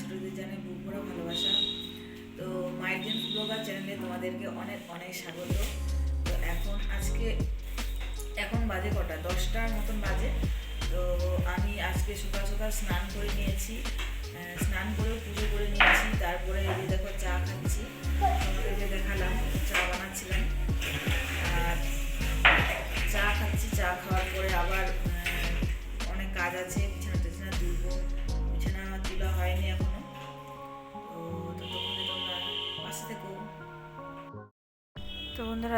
ছোটদের জানে বুকুরা ভালোবাসা। তো মায়ের দিন ব্লগার চ্যানেলে তোমাদেরকে অনেক অনেক স্বাগত। তো এখন আজকে, এখন বাজে কটা? দশটার মতন বাজে। তো আমি আজকে সকাল সকাল স্নান করে নিয়েছি। স্নান করে পুজো করে নিয়েছি। তারপরে এই দেখো চা খাচ্ছি। দেখালাম, চা বানাচ্ছিলাম।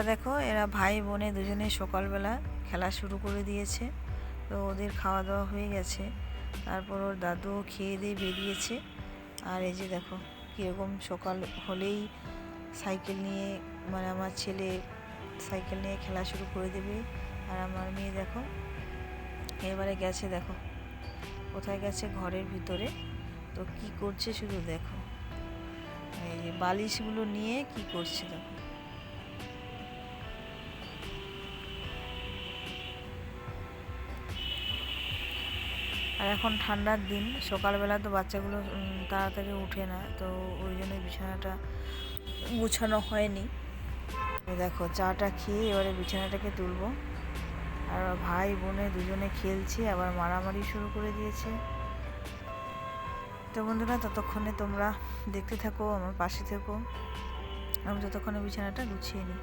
বন্ধুরা দেখো, এরা ভাই বোনে দুজনে সকালবেলা খেলা শুরু করে দিয়েছে। তো ওদের খাওয়া দাওয়া হয়ে গেছে। তারপর ওর দাদু খেয়ে দিয়ে বেরিয়েছে। আর এই যে দেখো, কীরকম সকাল হলেই সাইকেল নিয়ে মানে আমার ছেলে সাইকেল নিয়ে খেলা শুরু করে দেবে। আর আমার মেয়ে দেখো, এবারে গেছে দেখো, কোথায় গেছে ঘরের ভিতরে। তো কি করছে শুধু দেখো। এই যে বালিশগুলো নিয়ে কি করছে দেখো। আর এখন ঠান্ডার দিন, সকালবেলা তো বাচ্চাগুলো তাড়াতাড়ি উঠে না, তো ওই জন্য বিছানাটা গুছানো হয়নি। দেখো, চাটা খেয়ে এবারে বিছানাটাকে তুলবো। আর ভাই বোনে দুজনে খেলছে, আবার মারামারি শুরু করে দিয়েছে। তো বন্ধুরা, ততক্ষণে তোমরা দেখতে থাকো, আমার পাশে থেকো। আমি ততক্ষণে বিছানাটা গুছিয়ে নিই।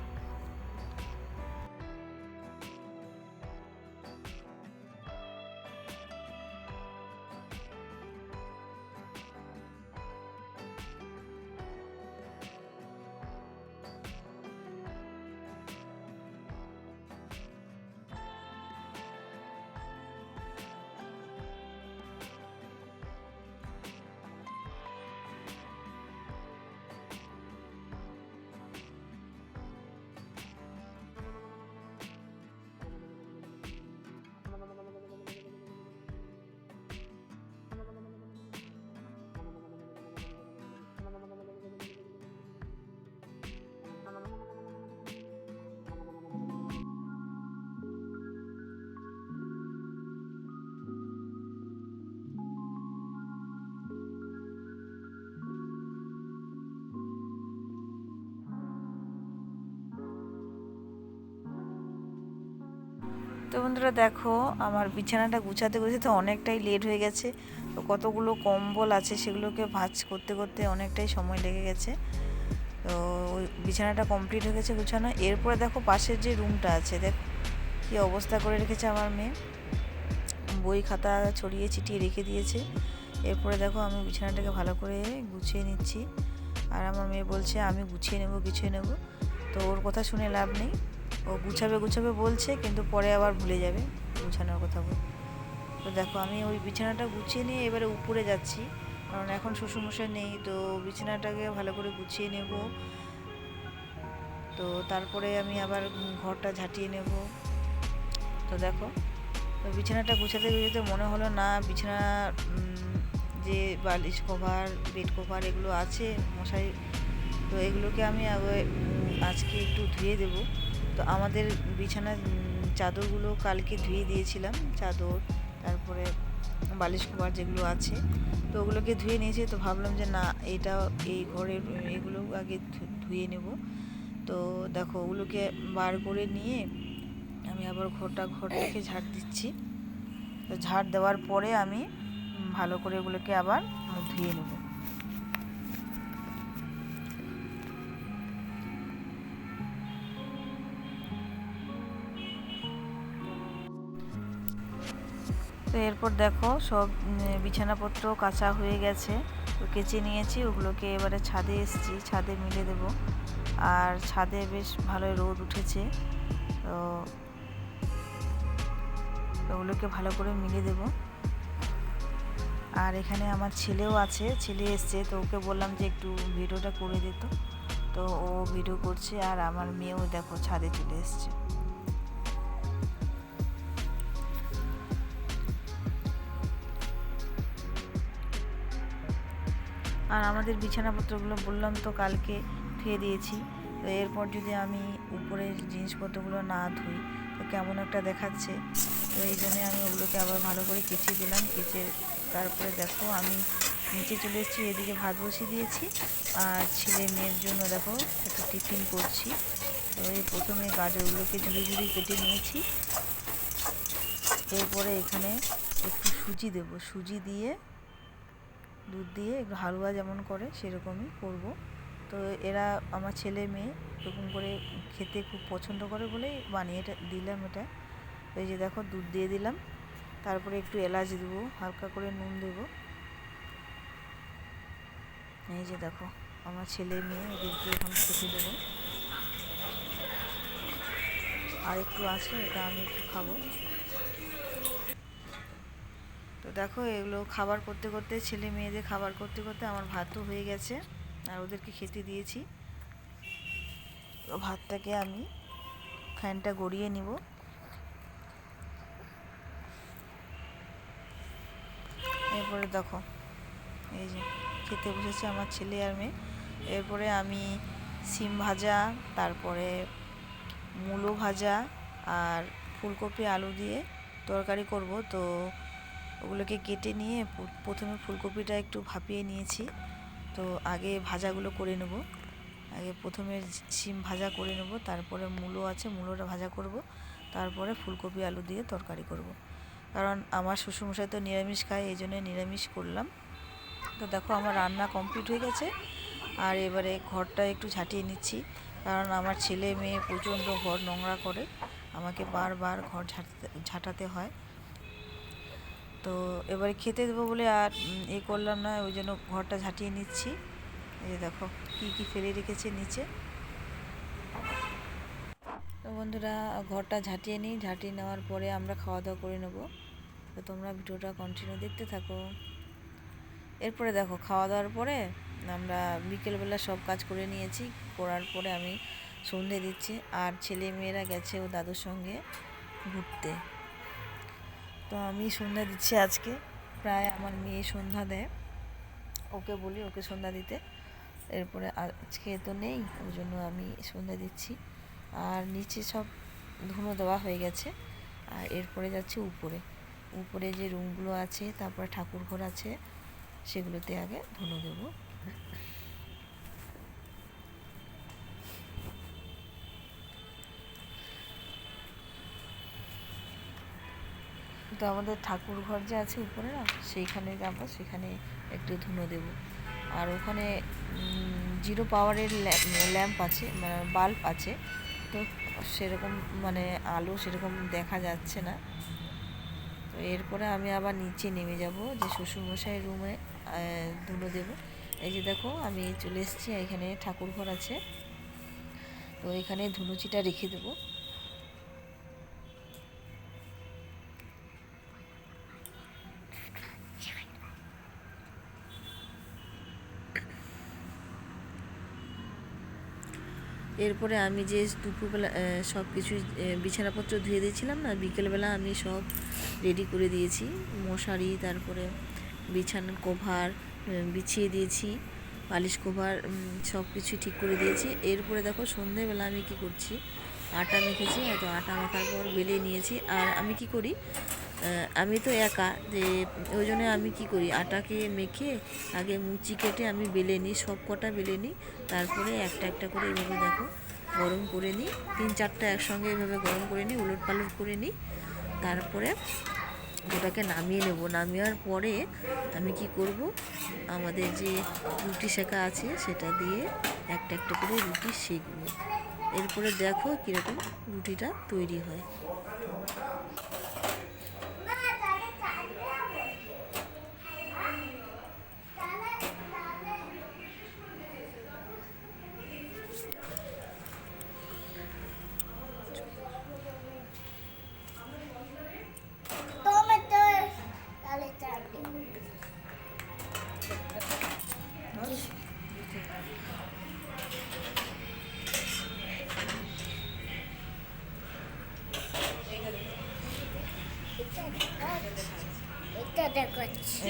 তো বন্ধুরা দেখো, আমার বিছানাটা গুছাতে গুছাতে অনেকটাই লেট হয়ে গেছে। তো কতগুলো কম্বল আছে সেগুলোকে ভাঁজ করতে করতে অনেকটাই সময় লেগে গেছে। তো ওই বিছানাটা কমপ্লিট হয়ে গেছে গুছানো। এরপরে দেখো পাশের যে রুমটা আছে, দেখ কী অবস্থা করে রেখেছে আমার মেয়ে। বই খাতা ছড়িয়ে ছিটিয়ে রেখে দিয়েছে। এরপরে দেখো আমি বিছানাটাকে ভালো করে গুছিয়ে নিচ্ছি। আর আমার মেয়ে বলছে, আমি গুছিয়ে নেব গুছিয়ে নেব। তো ওর কথা শুনে লাভ নেই। ও গুছাবে গুছাবে বলছে, কিন্তু পরে আবার ভুলে যাবে গুছানোর কথা বল। তো দেখো, আমি ওই বিছানাটা গুছিয়ে নিয়ে এবারে উপরে যাচ্ছি। কারণ এখন শ্বশুরমশাই নেই, তো বিছানাটাকে ভালো করে গুছিয়ে নেব। তো তারপরে আমি আবার ঘরটা ঝাঁটিয়ে নেব। তো দেখো, তো বিছানাটা গুছাতে গুছাতে মনে হলো না, বিছানা যে বালিশ কভার, বেড কভার এগুলো আছে মশারি তো এগুলোকে আমি আগে আজকে একটু ধুয়ে দেবো। তো আমাদের বিছানার চাদরগুলো কালকে ধুয়ে দিয়েছিলাম, চাদর, তারপরে বালিশ কভার যেগুলো আছে, তো ওগুলোকে ধুয়ে নিয়েছি, তো ভাবলাম যে না, এটা এই ঘরের, এগুলো আগে ধুয়ে নেব। তো দেখো, ওগুলোকে বার করে নিয়ে আমি আবার ঘরটা ঘরটাকে ঝাড় দিচ্ছি। তো ঝাড় দেওয়ার পরে আমি ভালো করে ওগুলোকে আবার ধুয়ে নেব। তো এরপর দেখো সব বিছানাপত্র কাঁচা হয়ে গেছে। তো কেচে নিয়েছি, ওগুলোকে এবারে ছাদে এসেছি, ছাদে মিলে দেব। আর ছাদে বেশ ভালোই রোদ উঠেছে, তো ওগুলোকে ভালো করে মিলে দেব। আর এখানে আমার ছেলেও আছে, ছেলে এসছে, তো ওকে বললাম যে একটু ভিডিওটা করে দিত তো ও ভিডিও করছে, আর আমার মেয়েও দেখো ছাদে চলে এসছে। আর আমাদের বিছানাপত্রগুলো বললাম তো কালকে ধুয়ে দিয়েছি। তো এরপর যদি আমি উপরের জিনিসপত্রগুলো না ধুই, তো কেমন একটা দেখাচ্ছে। তো এই জন্যে আমি ওগুলোকে আবার ভালো করে কেচে দিলাম, কেচে তারপরে দেখো আমি নিচে চলে এসেছি, এদিকে ভাত বসিয়ে দিয়েছি। আর ছেলে মেয়ের জন্য দেখো একটু টিফিন করছি। তো এই প্রথমে গাজরগুলোকে ঝুড়ি ঝুড়ি কেটে নিয়েছি। এরপরে এখানে একটু সুজি দেব, সুজি দিয়ে দুধ দিয়ে হালুয়া যেমন করে, সেরকমই করব। তো এরা আমার ছেলে মেয়ে, এরকম করে খেতে খুব পছন্দ করে বলেই বানিয়ে দিলাম এটা। এই যে দেখো দুধ দিয়ে দিলাম। তারপরে একটু এলাচ দেবো, হালকা করে নুন দেবো। এই যে দেখো, আমার ছেলে মেয়ে এদেরকে এখন খেতে দেবো। আর একটু আছে, এটা আমি একটু খাব। তো দেখো, এগুলো খাবার করতে করতে ছেলে মেয়েদের খাবার করতে করতে আমার ভাতও হয়ে গেছে, আর ওদেরকে খেতে দিয়েছি। তো ভাতটাকে আমি ফ্যানটা গড়িয়ে নিব। এরপরে দেখো, এই যে খেতে বসেছে আমার ছেলে আর মেয়ে। এরপরে আমি সিম ভাজা, তারপরে মূলো ভাজা আর ফুলকপি, আলু দিয়ে তরকারি করব। তো ওগুলোকে কেটে নিয়ে প্রথমে ফুলকপিটা একটু ভাপিয়ে নিয়েছি। তো আগে ভাজাগুলো করে নেব। আগে প্রথমে সিম ভাজা করে নেব, তারপরে মূলো আছে, মূলোটা ভাজা করব, তারপরে ফুলকপি, আলু দিয়ে তরকারি করব। কারণ আমার শ্বশুরমশাই তো নিরামিষ খায়, এই জন্যে নিরামিষ করলাম। তো দেখো আমার রান্না কমপ্লিট হয়ে গেছে। আর এবারে ঘরটা একটু ঝাঁটিয়ে নিচ্ছি। কারণ আমার ছেলে মেয়ে প্রচণ্ড ঘর নোংরা করে, আমাকে বারবার ঘর ঝাঁটাতে হয়। তো এবারে খেতে দেবো বলে আর এ করলাম না, ওই জন্য ঘরটা ঝাঁটিয়ে নিচ্ছি। এই যে দেখো, কী কী ফেলে রেখেছে নিচে। তো বন্ধুরা, ঘরটা ঝাঁটিয়ে নিই, ঝাঁটিয়ে নেওয়ার পরে আমরা খাওয়া দাওয়া করে নেব। তো তোমরা ভিডিওটা কন্টিনিউ দেখতে থাকো। এরপরে দেখো খাওয়া দাওয়ার পরে আমরা বিকেলবেলা সব কাজ করে নিয়েছি, করার পরে আমি সন্ধে দিচ্ছি। আর ছেলে মেয়েরা গেছে ও দাদুর সঙ্গে ঘুরতে। তো আমি সন্ধ্যা দিচ্ছি আজকে। প্রায় আমার মেয়ে সন্ধ্যা দেয়। ওকে বলি ওকে সন্ধ্যা দিতে। এরপরে আজকে তো নেই, ওই জন্য আমি সন্ধ্যা দিচ্ছি। আর নিচে সব ধুনো দেওয়া হয়ে গেছে। আর এরপরে যাচ্ছে উপরে। উপরে যে রুমগুলো আছে, তারপরে ঠাকুর ঘর আছে, সেগুলোতে আগে ধুনো দেবো। তো আমাদের ঠাকুর ঘর যে আছে উপরে না, সেইখানে যাব সেখানে একটু ধুনো দেব। আর ওখানে জিরো পাওয়ারের ল্যাম্প আছে মানে বাল্ব আছে। তো সেরকম মানে আলো সেরকম দেখা যাচ্ছে না। তো এরপরে আমি আবার নিচে নেমে যাব, যে শ্বশুরমশাই রুমে ধুলো দেব। এই যে দেখো, আমি চলে এসেছি, এখানে ঠাকুর ঘর আছে। তো এখানে ধুনুচিটা রেখে দেবো। এরপরে আমি যে দুপুরবেলা সব কিছু বিছানাপত্র ধুয়ে দিয়েছিলাম না, বিকেলবেলা আমি সব রেডি করে দিয়েছি। মশারি, তারপরে বিছান কভার বিছিয়ে দিয়েছি, পালিশ কভার সব কিছু ঠিক করে দিয়েছি। এরপরে দেখো সন্ধেবেলা আমি কি করছি? আটা মেখেছি, হয়তো আটা মাখার পর বেলে নিয়েছি। আর আমি কি করি? আমি তো একা, যে ওই জন্য আমি কি করি, আটাকে মেখে আগে মুচি কেটে আমি বেলে নিই, সব কটা বেলে নিই, তারপরে একটা একটা করে এভাবে দেখো গরম করে নিই, তিন চারটা একসঙ্গে এভাবে গরম করে নিই, উলট পালট করে নিই, তারপরে ওটাকে নামিয়ে নেব। নামিয়ার পরে আমি কি করব, আমাদের যে রুটি শেখা আছে সেটা দিয়ে একটা একটা করে রুটি শেখব। এরপরে দেখো কীরকম রুটিটা তৈরি হয়। করছি।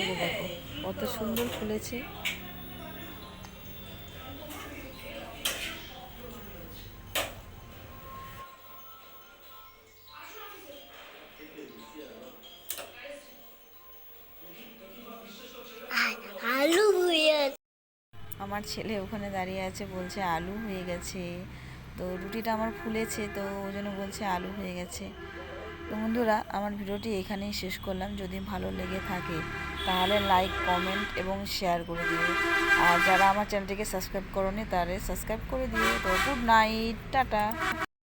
কত সুন্দর ফুলেছে। আলু আমার ছেলে ওখানে দাঁড়িয়ে আছে বলছে আলু হয়ে গেছে। তো রুটিটা আমার ফুলেছে তো ওই জন্য বলছে আলু হয়ে গেছে। তো বন্ধুরা, আমার ভিডিওটি এখানেই শেষ করলাম। যদি ভালো লেগে থাকে, তাহলে লাইক কমেন্ট এবং শেয়ার করে দিও। আর যারা আমার চ্যানেলটিকে সাবস্ক্রাইব করনি তারা সাবস্ক্রাইব করে দিও। তো গুড নাইট টাটা।